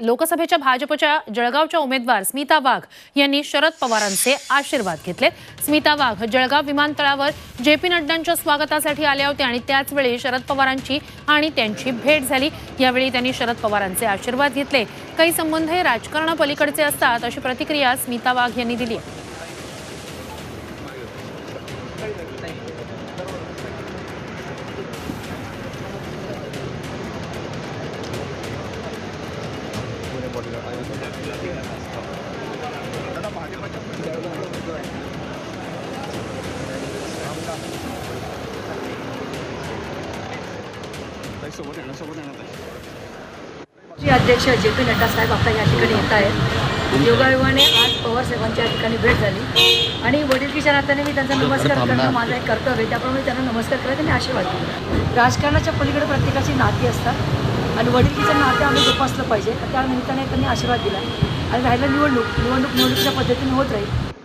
लोकसभेच्या भाजपच्या जळगावच्या उमेदवार स्मिता वाघ यांनी शरद पवारांचे आशीर्वाद घेतले स्मिता वाघ जळगाव विमानतळावर जे पी नड्डांच्या स्वागतासाठी आल्या होत्या आणि त्याचवेळी शरद पवारांची आणि त्यांची भेट झाली. यावेळी त्यांनी शरद पवारांचे आशीर्वाद घेतले. काही संबंध हे राजकारणापलीकडचे असतात अशी प्रतिक्रिया स्मिता वाघ यांनी दिली आहे. जी अध्यक्ष जे पी नड्डा साहेब आता या ठिकाणी येत आहेत. योगायोगाने आज पवार साहेबांची या ठिकाणी भेट झाली. आणि वडीलकीच्या नात्याने मी त्यांचा नमस्कार करणं माझं एक कर्तव्य त्याप्रमाणे त्यांना नमस्कार केला त्यांनी आशीर्वाद दिला राजकारणाच्या पलीकडे प्रत्येकाची नाती असतात. आणि वडीलकीचं नाते आम्ही जोपासलं पाहिजे. त्या निमित्ताने त्यांनी आशीर्वाद दिला. आणि राहिलं निवडणूक निवडणूक निवडणुकीच्या पद्धतीने होत राहील.